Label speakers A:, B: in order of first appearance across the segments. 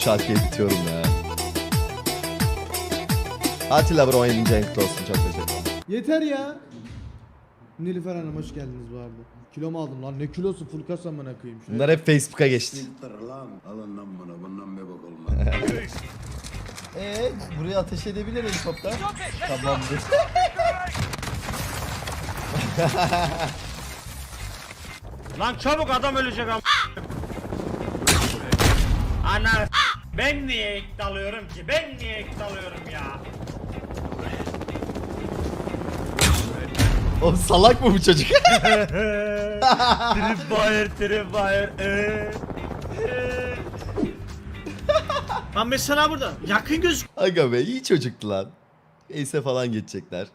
A: şarkıyı bitiyorum ya. Atilla Bro 17. renkli olsun çok teşekkür ederim.
B: Yeter ya. Nilüfer Hanım hoş geldiniz bu arada. Kilo mu aldım lan? Ne kilosu full kas amına koyayım. Şuraya-
A: Bunlar hep Facebook'a geçti.
C: Siktir lan. Alın lan bana. Bundan bir bak olmaz.
A: Eee buraya ateş edebilir helikopter. Tamamdır.
D: Lan çabuk adam ölecek am. Ana ben niye ilk dalıyorum ki? Ben niye ilk dalıyorum ya?
A: O salak mı bu çocuk?
D: Tripwire, tripwire. Ee, ee. Lan mesela burada yakın göz
A: Aga be iyi çocuktu lan. Ace falan geçecekler.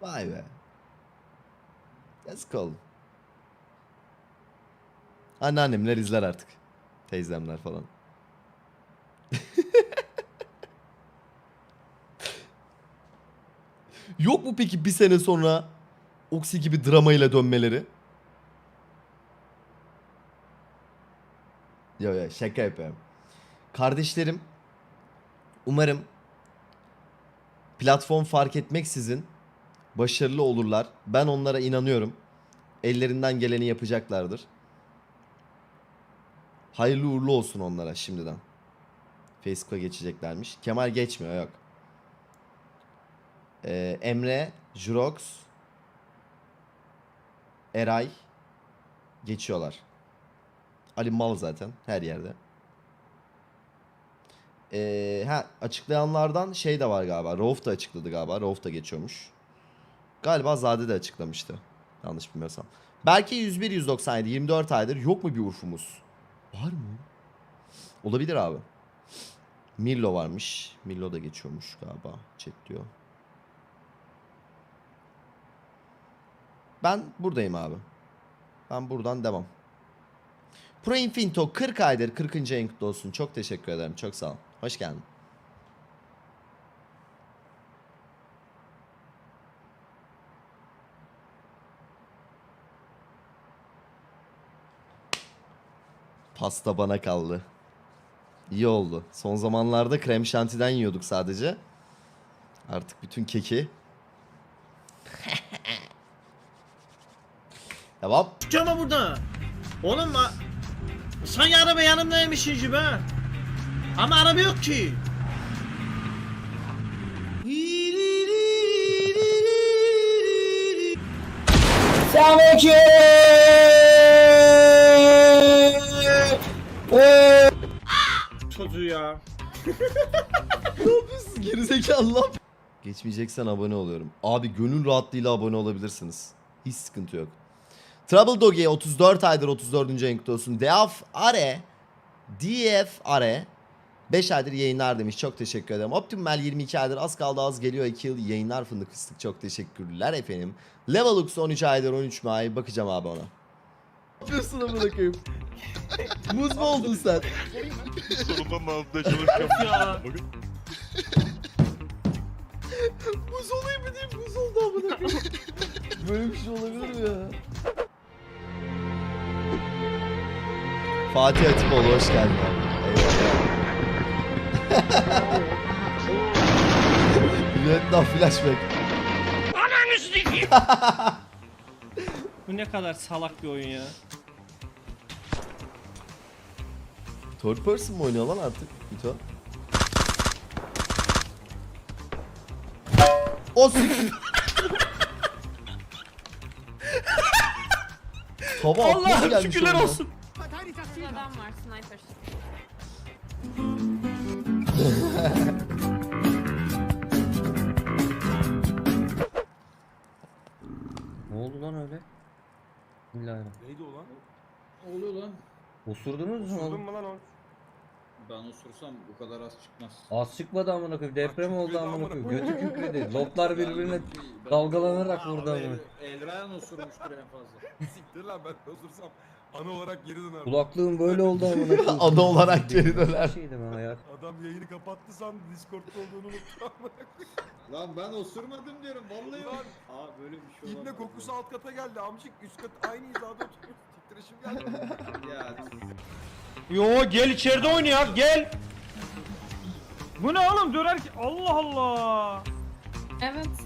A: Vay be. Yazık oldu. Anneannemler izler artık. Teyzemler falan. Yok mu peki bir sene sonra Oksi gibi dramayla dönmeleri? Yo yo şaka yapıyorum. Kardeşlerim umarım platform fark etmeksizin başarılı olurlar. Ben onlara inanıyorum. Ellerinden geleni yapacaklardır. Hayırlı uğurlu olsun onlara şimdiden. Facebook'a geçeceklermiş. Kemal geçmiyor yok. Ee, Emre, Jurox, Eray geçiyorlar. Ali mal zaten her yerde. Ee, ha açıklayanlardan şey de var galiba. Rauf da açıkladı galiba. Rauf da geçiyormuş. Galiba Zade de açıklamıştı. Yanlış bilmiyorsam. Belki 101 197 24 aydır yok mu bir Urf'umuz? Var mı? Olabilir abi. Millo varmış. Millo da geçiyormuş galiba. Chat diyor. Ben buradayım abi. Ben buradan devam. Pro Infinito 40 aydır 40. en kutlu olsun. Çok teşekkür ederim. Çok sağ ol. Hoş geldin. Pasta bana kaldı. İyi oldu. Son zamanlarda krem şantiden yiyorduk sadece. Artık bütün keki. Devam.
D: çıkıyor ama burada. Oğlum ma sanki araba yanımdaymış gibi ha. Ama araba yok ki. Çocuğu ya.
A: Gerizekalı lan. Geçmeyeceksen abone oluyorum. Abi gönül rahatlığıyla abone olabilirsiniz. Hiç sıkıntı yok. Trouble Doggy 34 aydır 34. en kutlu olsun. Deaf Are DF Are 5 aydır yayınlar demiş. Çok teşekkür ederim. Optimal 22 aydır az kaldı az geliyor 2 yıl yayınlar fındık fıstık. Çok teşekkürler efendim. Levelux 13 aydır 13 mu ay bakacağım abi ona. Yapıyorsun amına koyayım? Muz mu oldun sen?
E: Solunmanın altında çalışıyorum.
D: Ya.
A: Buz olayım mı diyeyim buz oldu amına koyayım. Böyle bir şey olabilir mi ya? Fatih Atipoğlu hoş geldin abi. Eyvallah. Vietnam flashback.
D: Bu ne kadar salak bir oyun ya.
A: Third person mı oynuyor lan artık Mito? O siktir. Tava atması
D: Allah'ım
A: gelmiş
D: şükürler olsun.
F: Bir adam var sniper.
G: Ne oldu lan öyle? Bismillahirrahmanirrahim.
H: Neydi o lan?
B: Ne oluyor lan?
G: Osurdunuz mu
H: Sordun
G: oğlum?
H: mu lan o?
B: Ben osursam bu kadar az çıkmaz.
G: Az çıkmadı amına koyayım. Deprem
H: Bak,
G: oldu
H: kükredi
G: amına
H: amına
G: koyayım. Götü kükredi. Loblar birbirine dalgalanarak vurdu amına.
B: Elrayan osurmuştur en fazla.
H: Siktir lan ben osursam ana olarak geri döner.
G: Kulaklığım böyle oldu amına koyayım.
A: Ada olarak geri döner.
G: Şeydi bana ya.
H: Adam yayını kapattı sandı Discord'da olduğunu unuttu ama.
B: Lan ben osurmadım diyorum vallahi.
H: Ulan.
B: Aa böyle bir şey
H: İbne kokusu alt kata geldi amcık üst kat aynı hizada oturuyor. Titreşim geldi.
D: Ya.
I: Yo gel içeride oynayak gel. Bu ne oğlum döner ki Allah Allah.
F: Evet.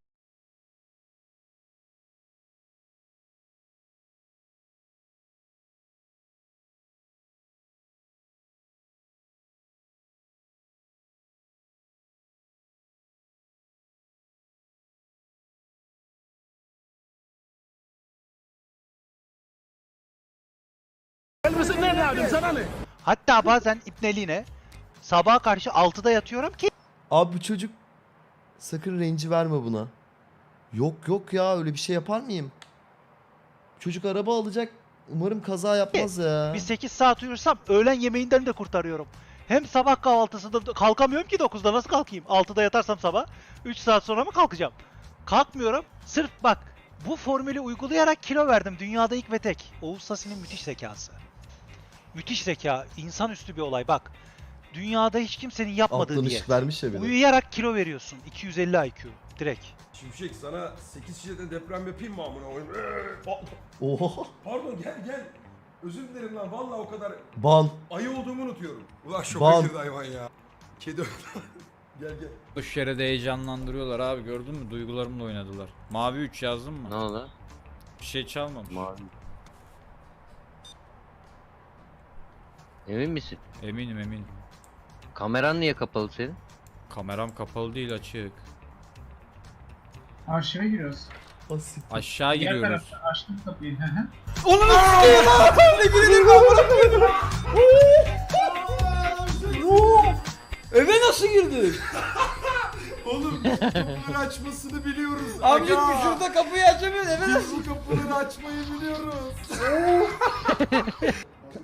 I: dık. Alın dık dık demek.
J: Hatta bazen ipneliğine sabaha karşı 6'da yatıyorum ki
A: Abi bu çocuk sakın renci verme buna. Yok yok ya öyle bir şey yapar mıyım? Çocuk araba alacak. Umarım kaza yapmaz ya.
J: bir 8 saat uyursam öğlen yemeğinden de kurtarıyorum. Hem sabah kahvaltısında kalkamıyorum ki 9'da nasıl kalkayım? 6'da yatarsam sabah 3 saat sonra mı kalkacağım? Kalkmıyorum. Sırf bak bu formülü uygulayarak kilo verdim. Dünyada ilk ve tek. Oğuz Sasi'nin müthiş zekası. Müthiş zeka. insanüstü bir olay bak. Dünyada hiç kimsenin yapmadığı
A: Alttan
J: diye.
A: ışık vermiş ya bir de.
J: Uyuyarak kilo veriyorsun. 250 IQ. Direkt.
H: Şimşek sana 8 şiddetli deprem yapayım mı amına koyayım? Ee, pa-
A: Oha.
H: Pardon gel gel. Özür dilerim lan vallahi o kadar
A: Ban.
H: ayı olduğumu unutuyorum. Ulan şoka
A: Bal.
H: girdi hayvan ya. Kedi öldü. gel gel.
G: Boş yere de heyecanlandırıyorlar abi gördün mü? Duygularımla oynadılar. Mavi 3 yazdın mı?
K: Ne oldu?
G: Bir şey çalmamış.
K: Mavi. Emin misin?
G: Eminim eminim.
K: Kameran niye kapalı senin?
G: Kameram kapalı değil açık.
I: Aşağı giriyoruz.
A: Asit.
G: Aşağı gidiyoruz.
I: Açtım kapıyı.
G: Eve nasıl girdin?
H: Oğlum kapıları açmasını biliyoruz.
G: Amca
H: Aga.
G: bir şurada kapıyı açamıyoruz eve
H: Biz bu kapıları açmayı biliyoruz.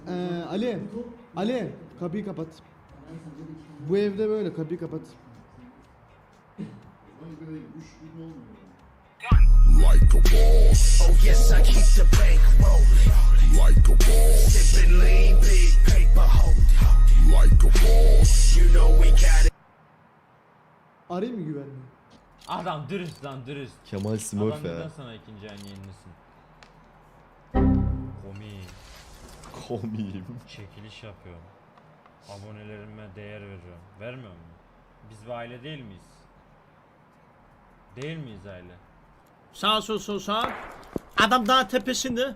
B: Ee, Ali. Ali kapıyı kapat. Bu evde böyle kapıyı kapat. Arayayım mı güvenliği?
I: Adam dürüst lan dürüst.
A: Kemal Smurf
I: Adam neden
A: ya.
I: sana ikinci aynı yayınlısın?
A: Komiyim.
I: Çekiliş yapıyorum. Abonelerime değer veriyorum. Vermiyor mu? Biz bir aile değil miyiz? Değil miyiz aile?
D: Sağ sol sol sağ. Adam daha tepesinde.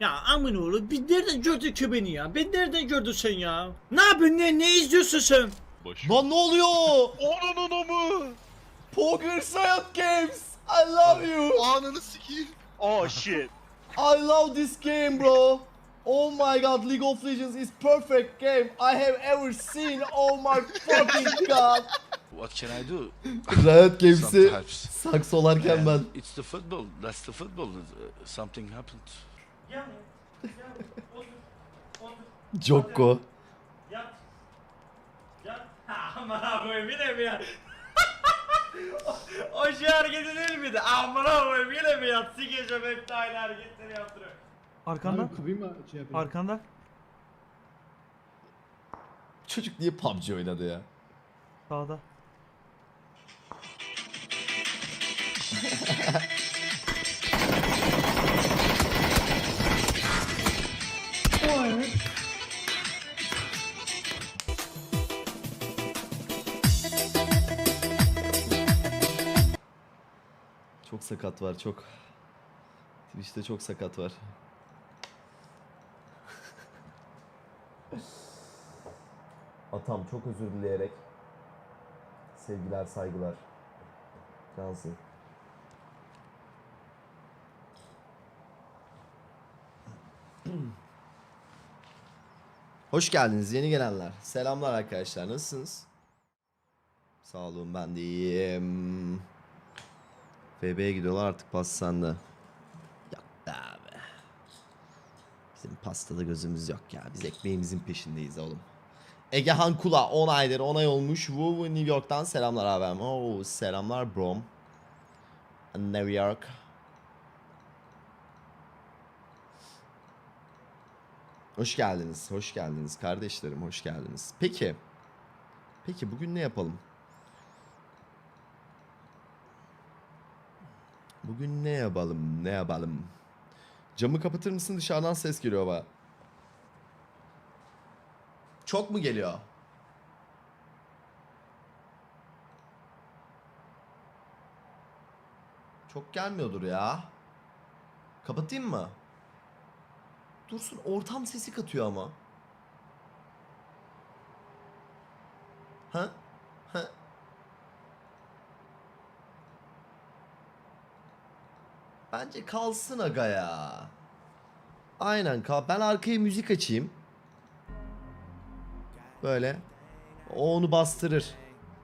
D: Ya amin oğlum bir nereden gördün ki beni ya? Ben nereden gördün sen ya? Ne yapıyorsun ne, ne izliyorsun sen?
A: Lan ne oluyor?
E: Onun mı?
A: Poker Riot Games. I love you.
E: Ananı sikeyim. Oh shit.
A: I love this game bro. Oh my god, League of Legends is perfect game I have ever seen. Oh my fucking god.
C: What can I do?
A: Riot Games'i
C: Sometimes.
A: saksolarken ben.
C: It's the football. That's the football. Uh, Something happened.
A: Jokko.
I: Yat. Yat. Aman abi yine mi ya? O, şey hareketi değil miydi? Aman abi yine mi yat? Sikeceğim hep de aynı hareketleri yaptırıyor.
B: Arkanda. Abi, kapıyı mı şey yapayım?
I: Arkanda.
A: Çocuk niye PUBG oynadı ya?
I: Sağda.
A: Çok sakat var çok. Twitch'te çok sakat var. Atam çok özür dileyerek. Sevgiler saygılar. Cansın. Hoş geldiniz yeni gelenler. Selamlar arkadaşlar nasılsınız? Sağ olun ben de iyiyim. FB'ye gidiyorlar artık pas sende. Yok be abi. Bizim pastada gözümüz yok ya. Biz ekmeğimizin peşindeyiz oğlum. Egehan Kula 10 aydır onay olmuş. Woo New York'tan selamlar abim. Oo selamlar brom. New York. Hoş geldiniz, hoş geldiniz kardeşlerim, hoş geldiniz. Peki, peki bugün ne yapalım? Bugün ne yapalım, ne yapalım? Camı kapatır mısın? Dışarıdan ses geliyor bana. Çok mu geliyor? Çok gelmiyordur ya. Kapatayım mı? Dursun ortam sesi katıyor ama. Ha? Ha? Bence kalsın aga ya. Aynen kal. Ben arkaya müzik açayım. Böyle. O onu bastırır.